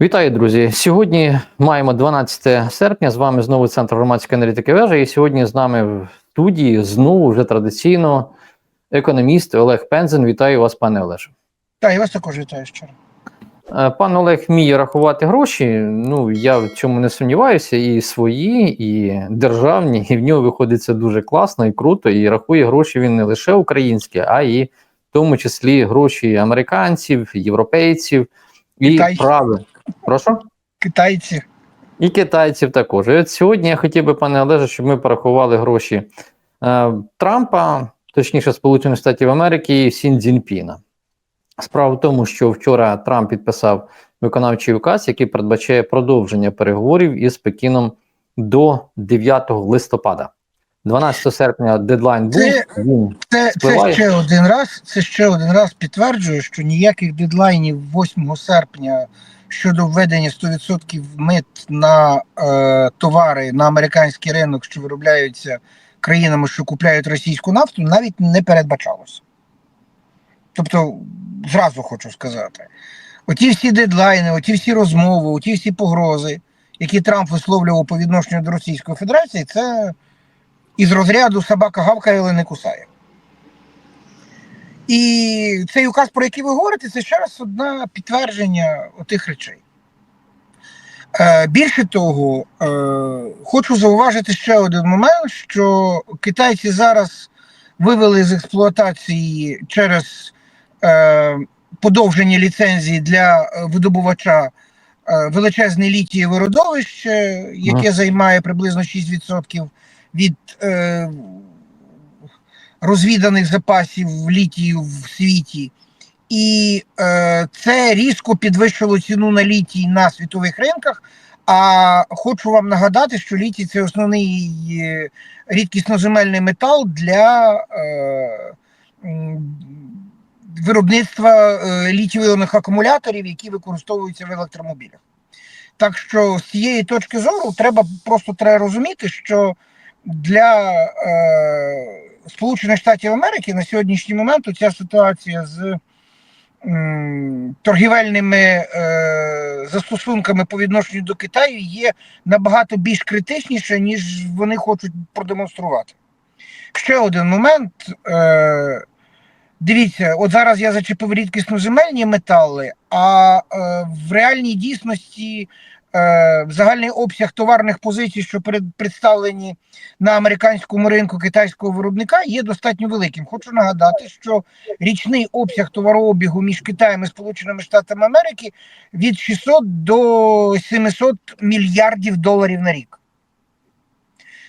Вітаю, друзі! Сьогодні маємо 12 серпня. З вами знову центр громадської аналітики вежа. І сьогодні з нами в студії знову вже традиційно економіст Олег Пензен. Вітаю вас, пане Олеже. Так, я вас також вітаю щиро. Е, Пан Олег вміє рахувати гроші. Ну я в цьому не сумніваюся. І свої, і державні, і в нього виходить це дуже класно і круто. І рахує гроші він не лише українські, а і в тому числі гроші американців, європейців і Китайців. Прошу. Китайці. І китайців також. І от сьогодні я хотів би, пане Олеже, щоб ми порахували гроші е, Трампа, точніше, Сполучених Штатів Америки і Сін Цзіньпіна. Справа в тому, що вчора Трамп підписав виконавчий указ, який передбачає продовження переговорів із Пекіном до 9 листопада. 12 серпня дедлайн був. Це- Він Це, це ще один раз. Це ще один раз підтверджує, що ніяких дедлайнів 8 серпня щодо введення 100% мит на е, товари на американський ринок, що виробляються країнами, що купляють російську нафту, навіть не передбачалося. Тобто, зразу хочу сказати, оті всі дедлайни, оті всі розмови, оті всі погрози, які Трамп висловлював по відношенню до Російської Федерації, це із розряду собака гавкає, але не кусає. І цей указ, про який ви говорите, це ще раз одне підтвердження отих речей. Е, більше того, е, хочу зауважити ще один момент, що китайці зараз вивели з експлуатації через е, подовження ліцензії для видобувача величезне літієве родовище, яке займає приблизно 6% від е, розвіданих запасів літію в світі. І е, це різко підвищило ціну на літій на світових ринках. А хочу вам нагадати, що літій це основний е, рідкісноземельний метал для е, виробництва е, літій-іонних акумуляторів, які використовуються в електромобілях. Так що з цієї точки зору треба просто треба розуміти, що для е, Сполучених Штатів Америки на сьогоднішній момент ця ситуація з торгівельними е, застосунками по відношенню до Китаю є набагато більш критичніша, ніж вони хочуть продемонструвати. Ще один момент. Е, Дивіться, от зараз я зачепив рідкісноземельні метали, а е, в реальній дійсності загальний обсяг товарних позицій, що представлені на американському ринку китайського виробника, є достатньо великим. Хочу нагадати, що річний обсяг товарообігу між Китаєм і Сполученими Штатами Америки від 600 до 700 мільярдів доларів на рік.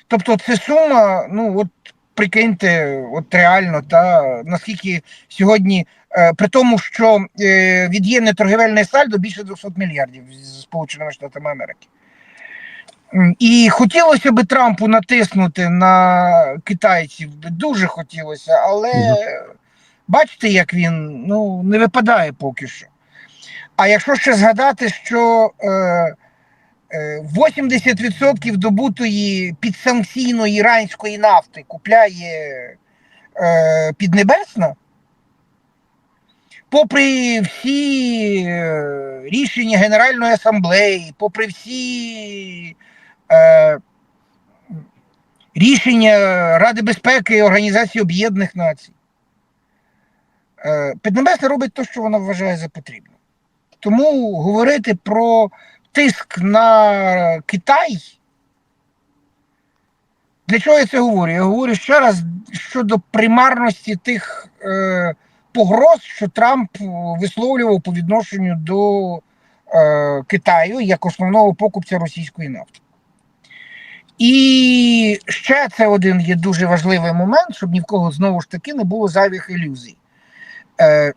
Тобто, це сума, ну от прикиньте, от реально, та наскільки сьогодні, е, при тому, що е, від'ємне торгівельне сальдо більше 200 мільярдів з Сполученими Штатами Америки. І хотілося би Трампу натиснути на китайців, би дуже хотілося, але Мгм. бачите, як він ну, не випадає поки що. А якщо ще згадати, що е, 80% добутої підсанкційної іранської нафти купляє е, Піднебесна, попри всі е, рішення Генеральної асамблеї, попри всі е, рішення Ради безпеки і Організації Об'єднаних Націй, е, Піднебесна робить те, що вона вважає за потрібне. Тому говорити про тиск на Китай. Для чого я це говорю? Я говорю ще раз щодо примарності тих е, погроз, що Трамп висловлював по відношенню до е, Китаю як основного покупця російської нафти. І ще це один є дуже важливий момент, щоб ні в кого знову ж таки не було зайвих ілюзій. Е,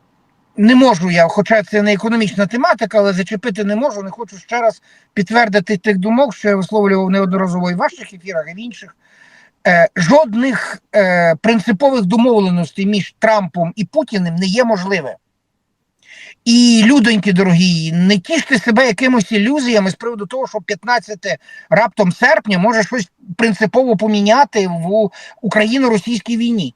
не можу я, хоча це не економічна тематика, але зачепити не можу. Не хочу ще раз підтвердити тих думок, що я висловлював неодноразово і в ваших ефірах, і в інших. Е, жодних е, принципових домовленостей між Трампом і Путіним не є можливе. І людоньки дорогі, не тіште себе якимось ілюзіями з приводу того, що 15 раптом серпня може щось принципово поміняти в Україно-російській війні.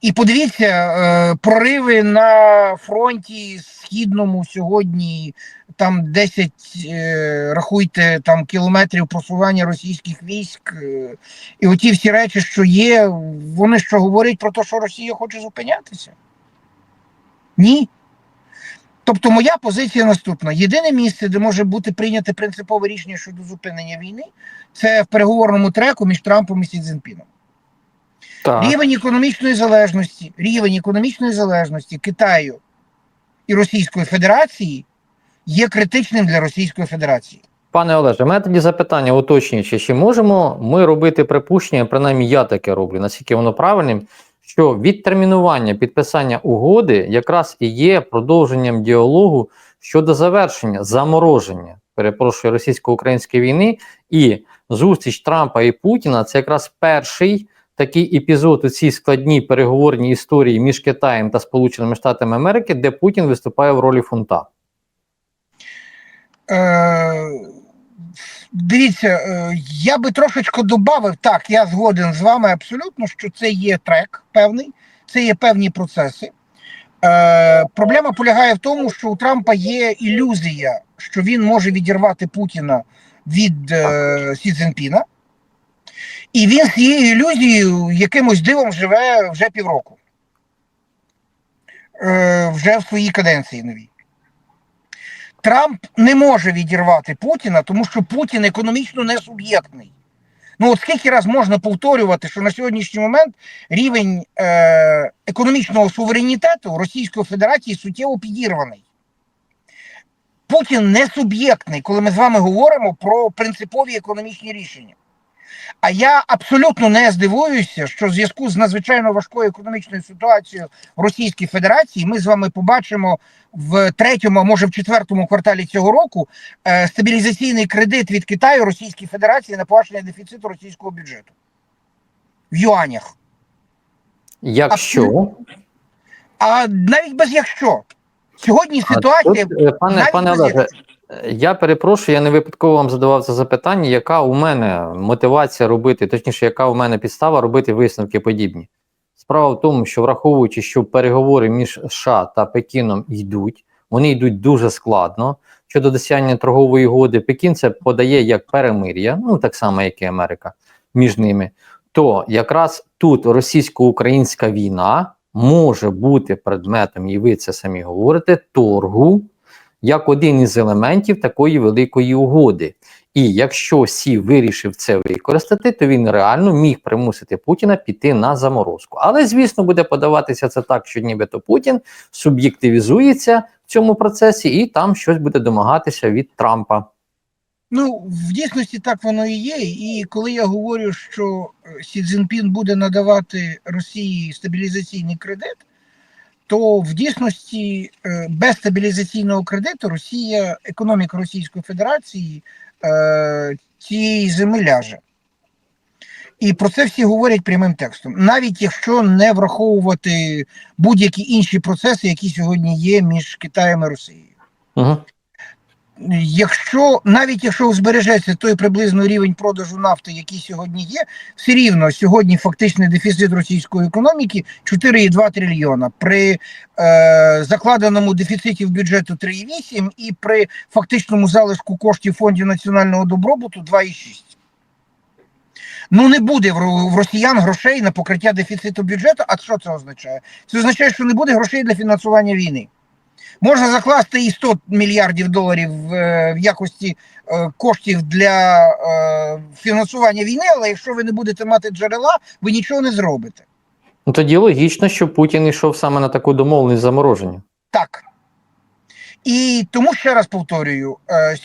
І подивіться, е, прориви на фронті східному сьогодні, там 10, е, рахуйте, там кілометрів просування російських військ. е, І оті всі речі, що є, вони що говорять про те, що Росія хоче зупинятися? Ні. Тобто моя позиція наступна: єдине місце, де може бути прийняте принципове рішення щодо зупинення війни, це в переговорному треку між Трампом і Сі Цзіньпіном. Так. Рівень економічної залежності, рівень економічної залежності Китаю і Російської Федерації є критичним для Російської Федерації. Пане Олеже, мене тоді запитання уточнюючи, чи можемо ми робити припущення, принаймні я таке роблю, наскільки воно правильним, що відтермінування підписання угоди якраз і є продовженням діалогу щодо завершення замороження, перепрошую, російсько-української війни, і зустріч Трампа і Путіна це якраз перший такий епізод у цій складній переговорній історії між Китаєм та Сполученими Штатами Америки, де Путін виступає в ролі фунта. Е, дивіться, е, я би трошечки додав, так, я згоден з вами абсолютно, що це є трек певний, це є певні процеси. Е, проблема полягає в тому, що у Трампа є ілюзія, що він може відірвати Путіна від е, Сі Цзіньпіна. І він з цією ілюзією якимось дивом живе вже півроку. Е, вже в своїй каденції новій. Трамп не може відірвати Путіна, тому що Путін економічно не суб'єктний. Ну, от скільки раз можна повторювати, що на сьогоднішній момент рівень е, економічного суверенітету Російської Федерації суттєво підірваний. Путін не суб'єктний, коли ми з вами говоримо про принципові економічні рішення. А я абсолютно не здивуюся, що в зв'язку з надзвичайно важкою економічною ситуацією в Російській Федерації ми з вами побачимо в третьому, а може в четвертому кварталі цього року е, стабілізаційний кредит від Китаю Російській Федерації на погашення дефіциту російського бюджету. В юанях. Якщо? А навіть без якщо. Сьогодні А ситуація тут, е, пане, навіть пане Олеже, я перепрошую, я не випадково вам задавав це запитання, яка у мене мотивація робити, точніше, яка у мене підстава робити висновки подібні. Справа в тому, що враховуючи, що переговори між США та Пекіном йдуть, вони йдуть дуже складно. Щодо досягнення торгової угоди, Пекін це подає як перемир'я, ну так само, як і Америка між ними. То якраз тут російсько-українська війна може бути предметом, і ви це самі говорите, торгу як один із елементів такої великої угоди. І якщо Сі вирішив це використати, то він реально міг примусити Путіна піти на заморозку. Але звісно, буде подаватися це так, що нібито Путін суб'єктивізується в цьому процесі, і там щось буде домагатися від Трампа. Ну, в дійсності так воно і є. І коли я говорю, що Сі Цзіньпін буде надавати Росії стабілізаційний кредит, то в дійсності е, без стабілізаційного кредиту Росія, економіка Російської Федерації е, цієї зими ляже. І про це всі говорять прямим текстом, навіть якщо не враховувати будь-які інші процеси, які сьогодні є між Китаєм і Росією. Угу. Якщо навіть якщо збережеться той приблизно рівень продажу нафти, який сьогодні є, все рівно сьогодні фактичний дефіцит російської економіки 4,2 трильйона при е, закладеному дефіциті в бюджету 3,8 і при фактичному залишку коштів фондів національного добробуту 2,6. Ну не буде в росіян грошей на покриття дефіциту бюджету. А що це означає? Це означає, що не буде грошей для фінансування війни. Можна закласти і 100 мільярдів доларів е, в якості е, коштів для е, фінансування війни, але якщо ви не будете мати джерела, ви нічого не зробите. Ну тоді логічно, що Путін йшов саме на таку домовленість замороження. Так. І тому ще раз повторюю: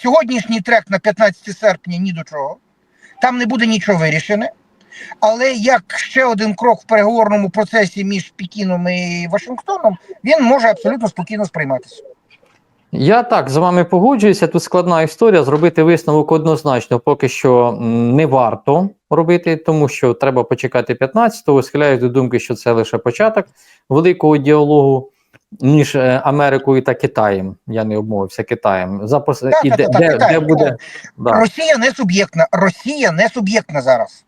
сьогоднішній трек на 15 серпня ні до чого. Там не буде нічого вирішене. Але як ще один крок в переговорному процесі між Пекіном і Вашингтоном, він може абсолютно спокійно сприйматися. Я так з вами погоджуюся. Тут складна історія. Зробити висновок однозначно поки що не варто робити, тому що треба почекати 15-го. Схиляюсь до думки, що це лише початок великого діалогу між е, Америкою та Китаєм. Я не обмовився Китаєм. Запос... Так, і так, де, так, де, Китай, де буде да. Росія не суб'єктна. Росія не суб'єктна зараз.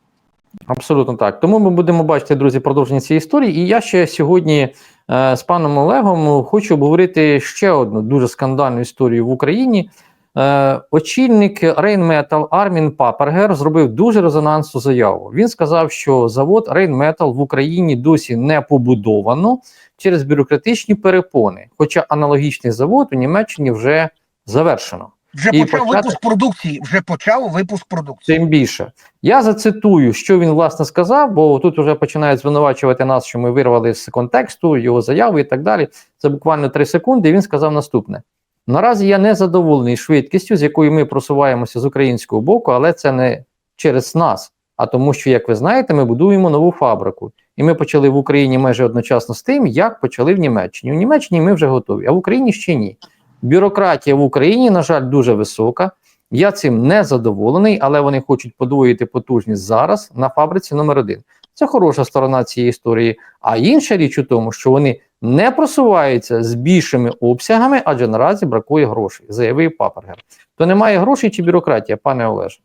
Абсолютно так. Тому ми будемо бачити, друзі, продовження цієї історії. І я ще сьогодні е, з паном Олегом хочу обговорити ще одну дуже скандальну історію в Україні. Е, очільник Rheinmetall Армін Папергер зробив дуже резонансну заяву. Він сказав, що завод Rheinmetall в Україні досі не побудовано через бюрократичні перепони. Хоча аналогічний завод у Німеччині вже завершено. Вже І почав почати- випуск продукції. Вже почав випуск продукції. Тим більше. Я зацитую, що він власне сказав, бо тут вже починають звинувачувати нас, що ми вирвали з контексту його заяви і так далі. Це буквально три секунди. І він сказав наступне: наразі я не задоволений швидкістю, з якою ми просуваємося з українського боку, але це не через нас. А тому, що, як ви знаєте, ми будуємо нову фабрику. І ми почали в Україні майже одночасно з тим, як почали в Німеччині. У Німеччині ми вже готові, а в Україні ще ні. Бюрократія в Україні, на жаль, дуже висока. Я цим не задоволений, але вони хочуть подвоїти потужність зараз на фабриці номер один. Це хороша сторона цієї історії. А інша річ у тому, що вони не просуваються з більшими обсягами, адже наразі бракує грошей, заявив Папергер. То немає грошей чи бюрократія, пане Олеже?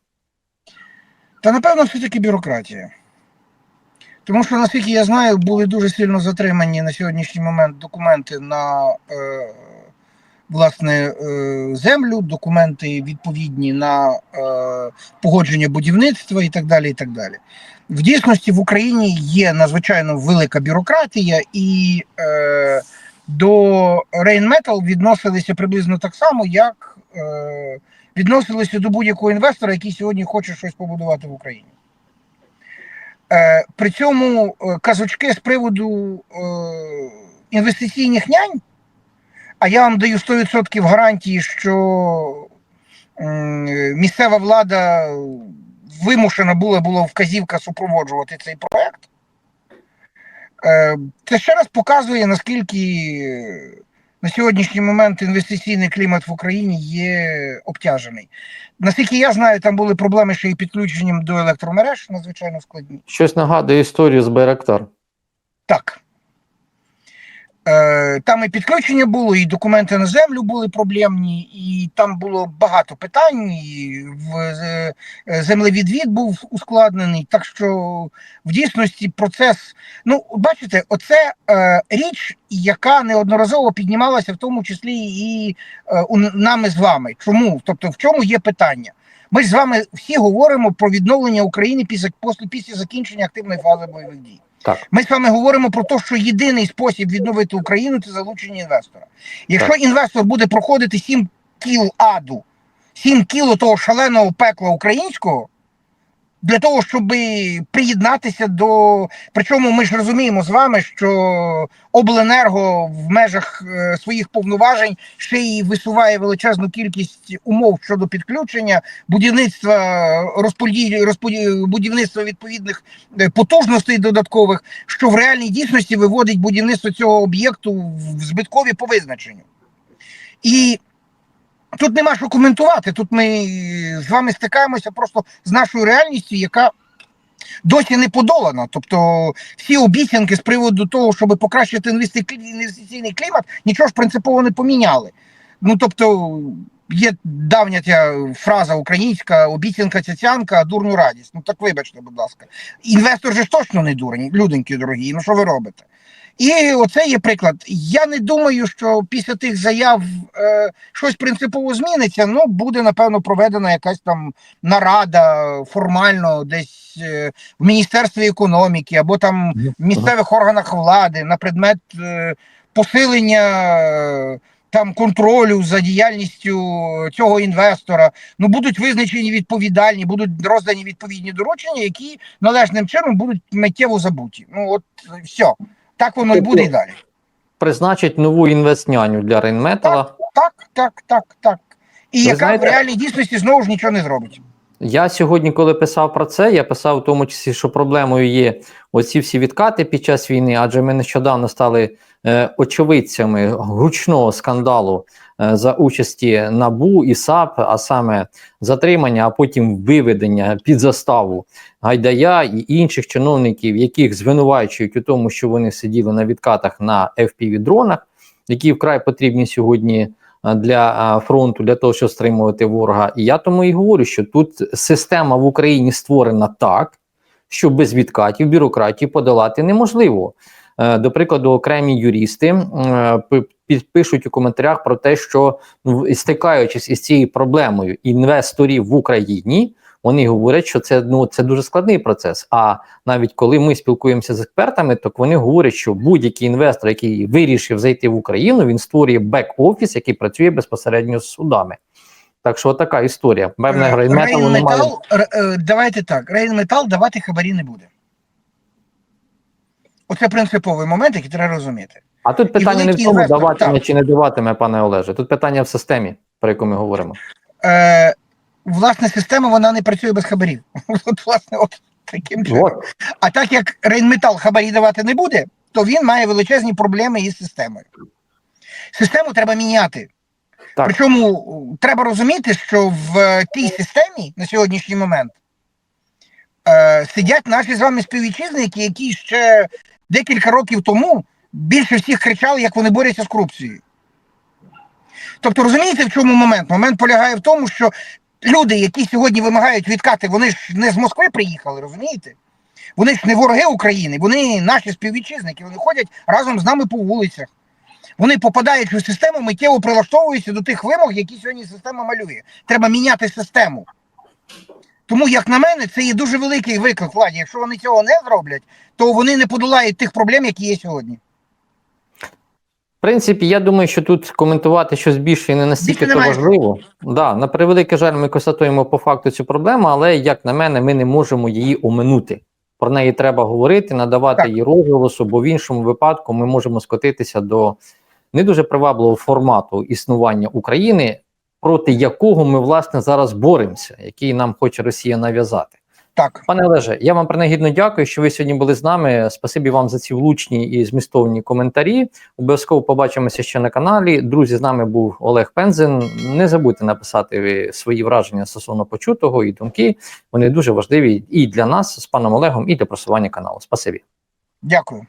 Та напевно все-таки бюрократія. Тому що, наскільки я знаю, були дуже сильно затримані на сьогоднішній момент документи на е, власне е, землю, документи відповідні на е, погодження будівництва і так далі. і так далі. В дійсності в Україні є надзвичайно велика бюрократія, і е, до Rheinmetall відносилися приблизно так само, як е, відносилися до будь-якого інвестора, який сьогодні хоче щось побудувати в Україні. Е, при цьому е, казочки з приводу е, інвестиційних нянь, а я вам даю 100% гарантії, що місцева влада вимушена була була вказівка супроводжувати цей проект. Е, Це ще раз показує, наскільки на сьогоднішній момент інвестиційний клімат в Україні є обтяжений. Наскільки я знаю, там були проблеми ще й підключенням до електромереж, надзвичайно складні. Щось нагадує історію з Байрактар. Так. Е, там і підключення було, і документи на землю були проблемні, і там було багато питань. і в е, землевідвід був ускладнений. Так що в дійсності процес. Ну, бачите, оце е, річ, яка неодноразово піднімалася, в тому числі і е, у нами з вами. Чому? Тобто, в чому є питання? Ми ж з вами всі говоримо про відновлення України після, після, після закінчення активної фази бойових дій. Так. Ми з вами говоримо про те, що єдиний спосіб відновити Україну це залучення інвестора. Якщо Так. інвестор буде проходити 7 кіл аду, 7 кіл того шаленого пекла українського, для того, щоб приєднатися до. Причому ми ж розуміємо з вами, що обленерго в межах е, своїх повноважень ще й висуває величезну кількість умов щодо підключення, будівництва розподілі, розподілі будівництва відповідних е, потужностей додаткових, що в реальній дійсності виводить будівництво цього об'єкту в збиткові по визначенню. І тут нема що коментувати. Тут ми з вами стикаємося просто з нашою реальністю, яка досі не подолана. Тобто всі обіцянки з приводу того, щоб покращити інвести- інвестиційний клімат, нічого ж принципово не поміняли. Ну тобто. Є давня ця фраза українська обіцянка цяцянка, а дурню радість. Ну так вибачте, будь ласка. Інвестор же ж точно не дурень, люденькі дорогі. Ну що ви робите? І оце є приклад. Я не думаю, що після тих заяв е, щось принципово зміниться. Ну, буде напевно проведена якась там нарада формально, десь е, в Міністерстві економіки або там в місцевих органах влади на предмет е, посилення. е, Там контролю за діяльністю цього інвестора ну будуть визначені відповідальні, будуть роздані відповідні доручення, які належним чином будуть миттєво забуті. Ну от все. Так воно і буде і далі. Призначить нову інвестняню для Рейнметала. Так, так, так, так. І Ви яка знаєте- в реальній дійсності знову ж нічого не зробить. Я сьогодні, коли писав про це, я писав в тому числі, що проблемою є оці всі відкати під час війни, адже ми нещодавно стали очевидцями гучного скандалу е, за участі НАБУ і САП, а саме затримання, а потім виведення під заставу Гайдая і інших чиновників, яких звинувачують у тому, що вони сиділи на відкатах на FPV-дронах, які вкрай потрібні сьогодні для фронту, для того, щоб стримувати ворога. І я тому і говорю, що тут система в Україні створена так, що без відкатів бюрократію подолати неможливо. Е, До прикладу, окремі юристи е, пи- пі- пишуть у коментарях про те, що ну, стикаючись із цією проблемою інвесторів в Україні, вони говорять, що це ну це дуже складний процес. А навіть коли ми спілкуємося з експертами, то вони говорять, що будь-який інвестор, який вирішив зайти в Україну, він створює бек-офіс, який працює безпосередньо з судами. Так що така історія. Певне, Е, грейметалу немає. Е, давайте так, Рейнметал давати хабарі не буде. Оце принциповий момент, який треба розуміти. А тут питання не в тому, даватиме так. чи не даватиме, пане Олеже. Тут питання в системі, про яку ми говоримо. Е, власне, система вона не працює без хабарів. От, власне, от таким чином. От. А так як Рейнметал хабарі давати не буде, то він має величезні проблеми із системою. Систему треба міняти. Так. Причому треба розуміти, що в е, тій системі на сьогоднішній момент е, сидять наші з вами співвітчизники, які ще декілька років тому більше всіх кричали, як вони борються з корупцією. Тобто, розумієте, в чому момент? Момент полягає в тому, що люди, які сьогодні вимагають відкати, вони ж не з Москви приїхали, розумієте? Вони ж не вороги України, вони наші співвітчизники, вони ходять разом з нами по вулицях. Вони попадають у систему, миттєво прилаштовуються до тих вимог, які сьогодні система малює. Треба міняти систему. Тому, як на мене, це є дуже великий виклик владі. Якщо вони цього не зроблять, то вони не подолають тих проблем, які є сьогодні. В принципі, я думаю, що тут коментувати щось більше і не настільки то важливо. Да, на превеликий жаль, ми констатуємо по факту цю проблему, але як на мене, ми не можемо її оминути. Про неї треба говорити, надавати Так. їй розголосу, бо в іншому випадку ми можемо скотитися до не дуже привабливого формату існування України, проти якого ми власне зараз боремося, який нам хоче Росія нав'язати. Так, Пане Олеже, я вам принагідно дякую, що ви сьогодні були з нами. Спасибі вам за ці влучні і змістовні коментарі. Обов'язково побачимося ще на каналі. Друзі, з нами був Олег Пензен. Не забудьте написати свої враження стосовно почутого і думки. Вони дуже важливі і для нас з паном Олегом, і для просування каналу. Спасибі. дякую.